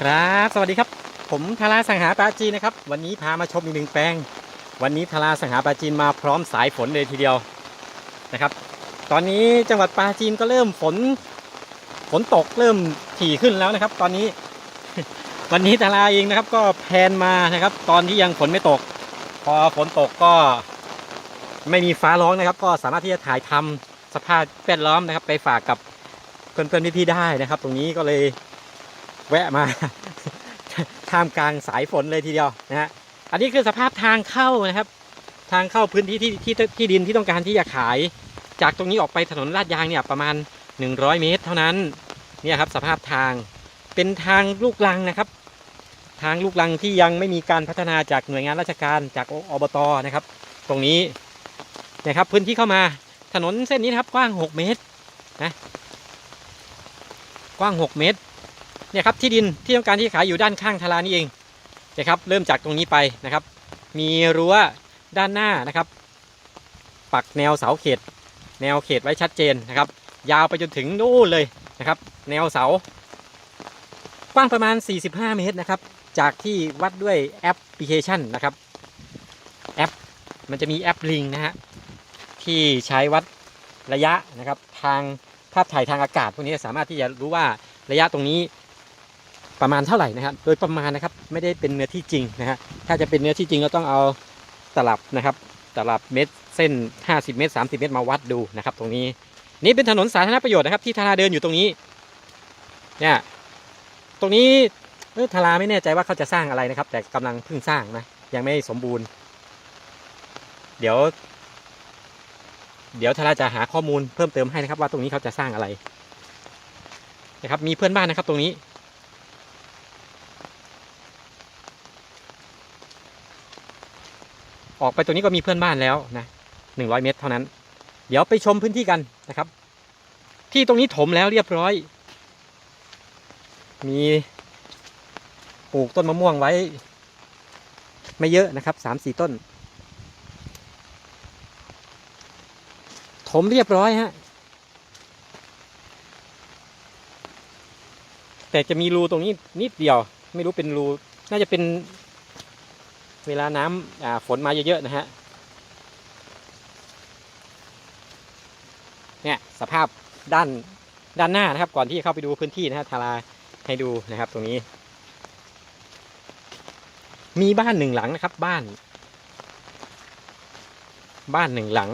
ครับสวัสดีครับ ผมทาราสังหาปราจีนนะครับ วันนี้พามาชมอีกหนึ่งแปลง วันนี้ทาราสังหาปราจีนมาพร้อมสายฝนเลยทีเดียวนะครับ ตอนนี้จังหวัดปราจีนก็เริ่มฝนฝนตกเริ่มถี่ขึ้นแล้วนะครับ ตอนนี้ วันนี้ทาราเองนะครับ ก็แพนมานะครับ ตอนที่ยังฝนไม่ตก พอฝนตกก็ไม่มีฟ้าร้องนะครับ ก็สามารถที่จะถ่ายทำสภาพแวดล้อมนะครับ ไปฝากกับเพื่อนๆพี่ๆได้นะครับ ตรงนี้ก็เลย แวะมาท่ามกลางสายฝนเลยทีเดียวนะฮะอันนี้คือสภาพทางเข้านะครับ ทางเข้าพื้นที่ที่ที่ที่ดินที่ต้องการที่จะขาย จากตรงนี้ออกไปถนนลาดยางเนี่ยประมาณ 100 เมตร เท่านั้นเนี่ยครับสภาพทางเป็นทางลูกลังนะครับ ทางลูกลังที่ยังไม่มีการพัฒนาจากหน่วยงานราชการจากอบตนะครับ ตรงนี้นะครับพื้นที่เข้ามาถนนเส้นนี้นะครับกว้าง 6 เมตรนะกว้าง 6 เมตร เนี่ยครับที่ดินที่ต้องการที่ขายอยู่ด้านข้างทลานี่เองนะครับเริ่มจากตรงนี้ไปนะครับ มีรั้วด้านหน้านะครับ ปักแนวเสาเขต แนวเขตไว้ชัดเจนนะครับ ยาวไปจนถึงนู่นเลยนะครับ แนวเสา กว้างประมาณ 45 เมตรนะครับ จากที่วัดด้วยแอปพลิเคชันนะครับแอปมันจะมีแอปลิงนะฮะที่ใช้วัดระยะนะครับ ทางภาพถ่ายทางอากาศพวกนี้สามารถที่จะรู้ว่าระยะตรงนี้ ประมาณเท่าไหร่นะครับ โดยประมาณนะครับไม่ได้เป็นเนื้อที่จริงนะฮะถ้าจะเป็นเนื้อที่จริงก็ต้องเอาตลับนะครับตลับเม็ดเส้น 50 เมตร 30 เมตรมาวัดดูนะครับตรงนี้นี่เป็นถนนสาธารณประโยชน์นะครับที่ธาราเดินอยู่ตรงนี้เนี่ยตรงนี้เออธาราไม่แน่ใจว่าเขาจะสร้างอะไรนะครับ แต่กำลังเพิ่งสร้างนะยังไม่สมบูรณ์ เดี๋ยว เดี๋ยวธาราจะหาข้อมูลเพิ่มเติมให้นะครับ ว่าตรงนี้เขาจะสร้างอะไรนะครับมีเพื่อนบ้านนะครับ ตรงนี้ ออกไปตรงนี้ก็มีเพื่อนบ้านแล้วนะหนึ่งร้อยเมตรเท่านั้น เดี๋ยวไปชมพื้นที่กันนะครับ ที่ตรงนี้ถมแล้วเรียบร้อย มีปลูกต้นมะม่วงไว้ ไม่เยอะนะครับสามสี่ต้น ถมเรียบร้อยฮะแต่จะมีรูตรงนี้นิดเดียว ไม่รู้เป็นรู น่าจะเป็น เวลาน้ำฝนมาเยอะๆนะฮะเนี่ยสภาพด้านด้านหน้านะครับ ก่อนที่จะเข้าไปดูพื้นที่นะฮะทาราให้ดูนะครับ ตรงนี้ มีบ้านหนึ่งหลังนะครับ บ้าน บ้านหนึ่งหลัง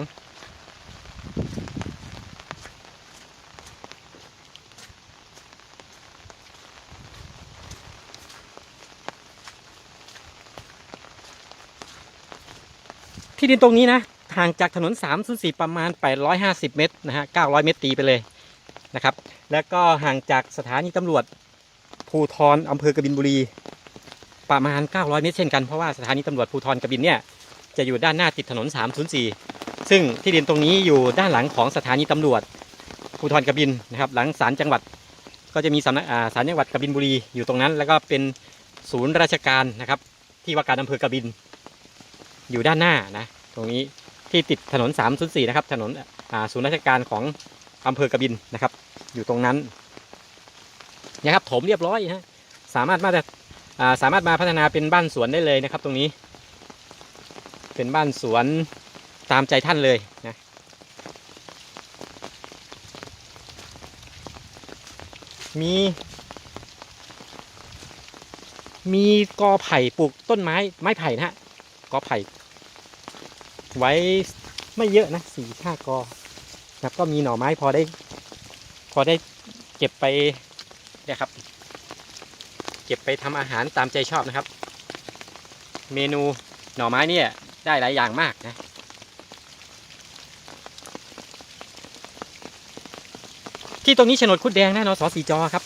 ที่ดินตรงนี้นะห่างจากถนน 304 ประมาณ 850 เมตรนะฮะ 900 เมตรตีไปเลยนะครับ แล้วก็ห่างจากสถานีตำรวจภูทรอำเภอกบินบุรี ประมาณ 900 เมตรเช่นกัน เพราะว่าสถานีตำรวจภูทรกบินเนี่ยจะอยู่ด้านหน้าติดถนน 304 ซึ่งที่ดินตรงนี้อยู่ด้านหลังของสถานีตำรวจภูทรกบินนะครับหลังศาลจังหวัดก็จะมีสำนักศาลจังหวัดกบินบุรีอยู่ตรงนั้น แล้วก็เป็นศูนย์ราชการนะครับที่ว่าการอำเภอกบิน อยู่ด้านหน้านะตรงนี้ที่ติดถนน 304 นะครับ ถนนศูนย์ราชการของอำเภอกบินนะครับ อยู่ตรงนั้นนะครับถมเรียบร้อยฮะสามารถมาจะอ่าสามารถมาพัฒนาเป็นบ้านสวนได้เลยนะครับ ตรงนี้ เป็นบ้านสวนตามใจท่านเลยนะมี มีกอไผ่ปลูกต้นไม้ไม้ไผ่นะฮะกอไผ่ ไว้ไม่เยอะนะสี่ห้ากอแล้วก็มีหน่อไม้พอได้ พอได้เก็บไปนี่ยครับ เก็บไปทำอาหารตามใจชอบนะครับ เมนูหน่อไม้เนี่ยได้หลายอย่างมากนะที่ตรงนี้โฉนดคุดแดงนะนสสีจอครับ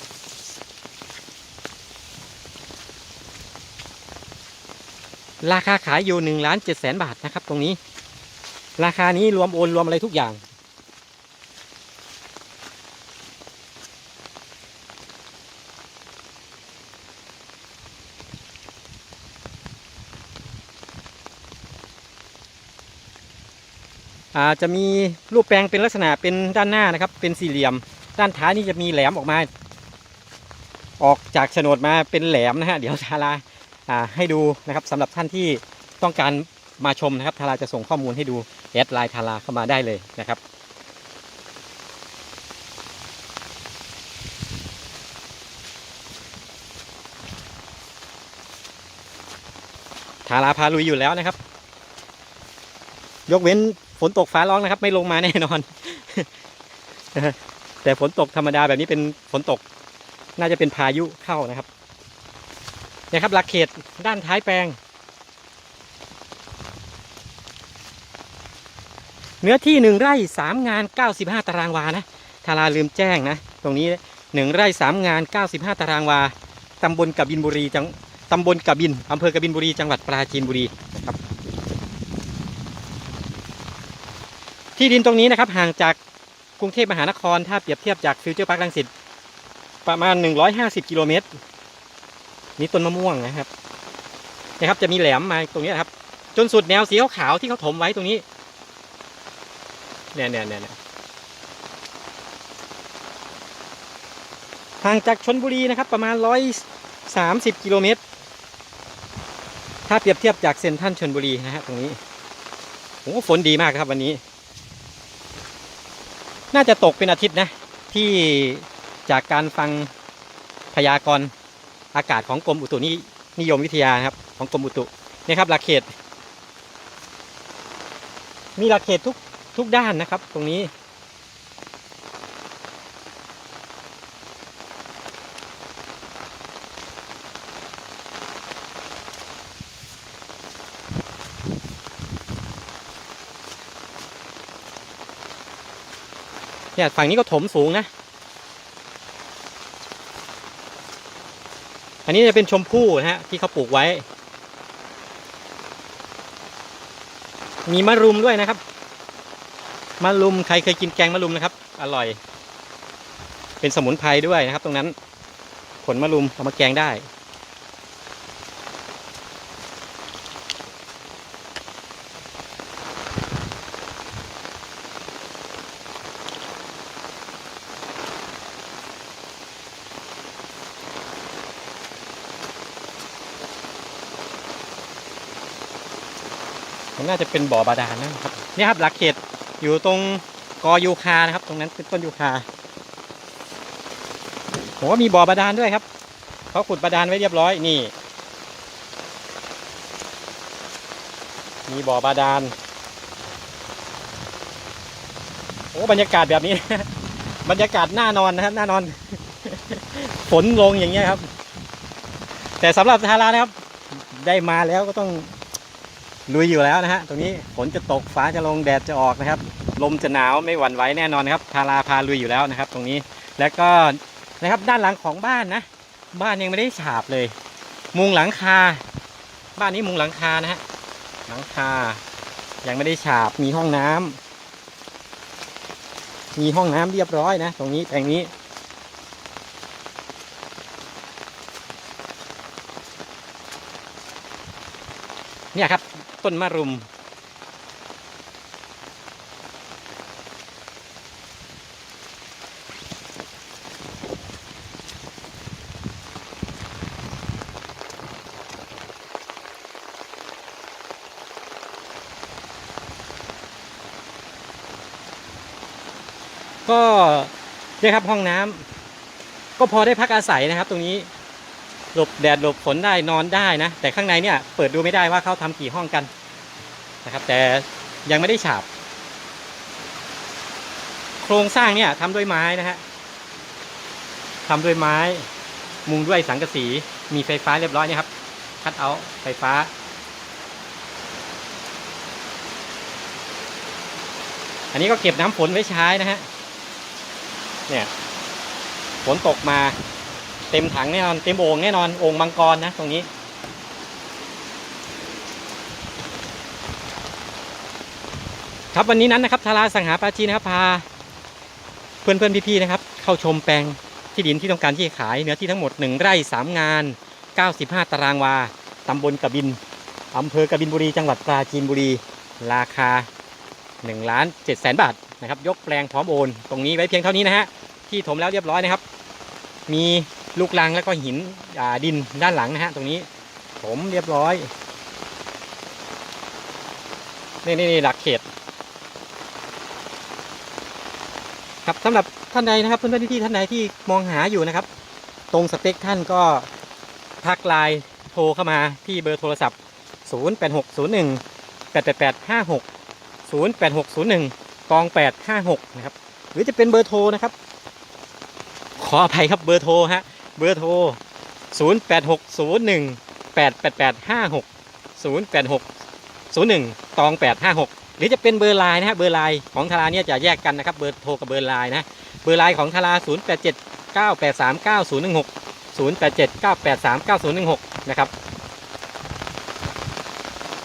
ราคาขายอยู่หนึ่งล้านเจ็ดแสนบาทนะครับตรงนี้ ราคานี้รวมโอนรวมอะไรทุกอย่าง อาจะมีรูปแปลงเป็นลักษณะเป็นด้านหน้านะครับ เป็นสี่เหลี่ยม ด้านท้ายนี่จะมีแหลมออกมา ออกจากโฉนดมาเป็นแหลมนะฮะ เดี๋ยวทาราอ่าให้ดูนะครับสำหรับท่านที่ต้องการ มาชมนะครับทาราจะส่งข้อมูลให้ดูแอดไลน์ทาราเข้ามาได้เลยนะครับ ทาราพาลุยอยู่แล้วนะครับ ยกเว้นฝนตกฟ้าร้องนะครับ ไม่ลงมาแน่นอน แต่ฝนตกธรรมดาแบบนี้เป็นฝนตก น่าจะเป็นพายุเข้านะครับนี่ยครับหลักเขตด้านท้ายแปลง เนื้อที่หนึ่งไร่สามงาน 95 ตารางวานะทาราลืมแจ้งนะ ตรงนี้หนึ่งไร่สามงาน 95 ตารางวาตำบลกบินบุรีจังตำบลกบินอำเภอกบินบุรี จังหวัดปราจีนบุรีนะครับที่ดินตรงนี้นะครับห่างจากกรุงเทพมหานคร ถ้าเปรียบเทียบจากฟิวเจอร์พาร์คลังสิตประมาณ 150 กิโลเมตรนี่ต้นมะม่วงนะครับนะครับ จะมีแหลมมาตรงนี้นครับ จนสุดแนวสีขาวๆที่เขาถมไว้ตรงนี้ เนี่ยเนี่ยเนี่ยเนี่ยห่างจากชนบุรีนะครับประมาณ130กิโลเมตร ถ้าเปรียบเทียบจากเซนทันชนบุรีนะฮะตรงนี้โอ้ฝนดีมากครับวันนี้ น่าจะตกเป็นอาทิตย์นะ ที่จากการฟังพยากรณ์อากาศของกรมอุตุนินิยมวิทยานะครับของกรมอุตุเนี่ยครับหลักเขต มีหลักเขตทุก ทุกด้านนะครับ ตรงนี้ เนี่ยฝั่งนี้ก็ถมสูงนะ อันนี้จะเป็นชมพู่นะฮะที่เขาปลูกไว้ มีมะรุมด้วยนะครับ มะรุมใครเคยกินแกงมะรุมนะครับ อร่อย เป็นสมุนไพรด้วยนะครับ ตรงนั้น ผลมะรุมเอามาแกงได้ มันน่าจะเป็นบ่อบาดาลนะครับ เนี่ยครับหลักเขต อยู่ตรงกอยูคานะครับ ตรงนั้นเป็นต้นยูคาผมว่ามีบ่อบาดาลด้วยครับเขาขุดบาดาลไว้เรียบร้อยนี่ มีบ่อบาดาลโอ้บรรยากาศแบบนี้ บรรยากาศน่านอนนะครับน่านอน ฝนลงอย่างเงี้ยครับ แต่สำหรับทารานะครับ ได้มาแล้วก็ต้อง ลุยอยู่แล้วนะฮะตรงนี้ฝนจะตกฟ้าจะลงแดดจะออกนะครับ ลมจะหนาวไม่หวั่นไหวแน่นอนนะครับทาราพาลุยอยู่แล้วนะครับ ตรงนี้แล้วก็นะครับด้านหลังของบ้านนะ บ้านยังไม่ได้ฉาบเลย มุงหลังคา บ้านนี้มุงหลังคานะฮะหลังคา ยังไม่ได้ฉาบมีห้องน้ำมีห้องน้ำเรียบร้อยนะ ตรงนี้แปลงนี้เนี่ยครับ ต้นมะรุม ก็เนี่ยครับห้องน้ำก็พอได้พักอาศัยนะครับตรงนี้ หลบแดดหลบฝนได้นอนได้นะ แต่ข้างในเนี่ยเปิดดูไม่ได้ว่าเขาทำกี่ห้องกันนะครับ แต่ยังไม่ได้ฉาบ โครงสร้างเนี่ยทำด้วยไม้นะฮะทำด้วยไม้ มุงด้วยสังกะสีมีไฟฟ้าเรียบร้อยนี่ครับคัดเอาท์ไฟฟ้าอันนี้ก็เก็บน้ำฝนไว้ใช้นะฮะ เนี่ย ฝนตกมา เต็มถังแน่นอนเต็มโอ่งแน่นอนโอ่งมังกรนะตรงนี้ ครับวันนี้นั้นนะครับทาราสังหาปาจีนะครับพา เพื่อนเพื่อนๆพี่ๆนะครับ เข้าชมแปลงที่ดินที่ต้องการที่จะขายเนื้อที่ทั้งหมด 1 ไร่ 3 งาน 95 ตารางวาตำบลกบินอำเภอกบินบุรีจังหวัดปราจีนบุรี ราคา1ล้าน7แสนบาทนะครับยกแปลงพร้อมโอน ตรงนี้ไว้เพียงเท่านี้นะฮะที่ถมแล้วเรียบร้อยนะครับ มี ลูกรังแล้วก็หินดินด้านหลังนะฮะตรงนี้ผมเรียบร้อยนี่นี่นี่หลักเขต ครับสำหรับท่านใดนะครับเพื่อนๆพี่ท่านใดที่มองหาอยู่นะครับ ตรงสเปคท่านก็ทักไลน์โทรเข้ามาที่เบอร์โทรศัพท์ 0860188856 08601 กอง 856 นะครับ หรือจะเป็นเบอร์โทรนะครับ ขออภัยครับเบอร์โทรฮะ เบอร์โทร 0860188856 08601 ตอง 856 หรือจะเป็นเบอร์ไลน์นะฮะเบอร์ไลน์ของทาราเนี่ยจะแยกกันนะครับเบอร์โทรกับเบอร์ไลน์นะเบอร์ไลน์ของทารา087 983 9016 087 983 9016 นะครับ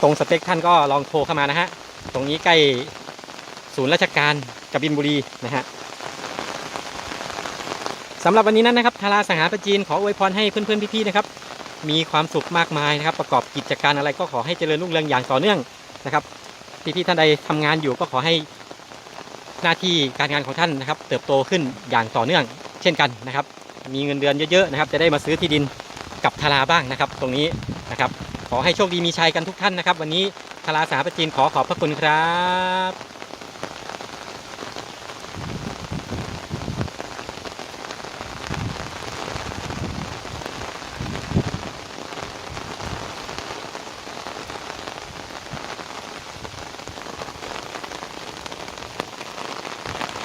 ตรงสเปคท่านก็ลองโทรเข้ามานะฮะ ตรงนี้ใกล้ศูนย์ราชการกบินบุรีนะฮะ สำหรับวันนี้นั้นนะครับทาราสังหารประจีนขออวยพรให้เพื่อนๆพี่ๆนะครับมีความสุขมากมายนะครับ ประกอบกิจการอะไรก็ขอให้เจริญรุ่งเรืองอย่างต่อเนื่องนะครับพี่ๆท่านใดทำงานอยู่ก็ขอให้หน้าที่การงานของท่านนะครับ เติบโตขึ้นอย่างต่อเนื่อง เช่นกันนะครับ มีเงินเดือนเยอะๆนะครับ จะได้มาซื้อที่ดินกับทาราบ้างนะครับ ตรงนี้นะครับ ขอให้โชคดีมีชัยกันทุกท่านนะครับ วันนี้ทาราสาประจีนขอขอบพระคุณครับ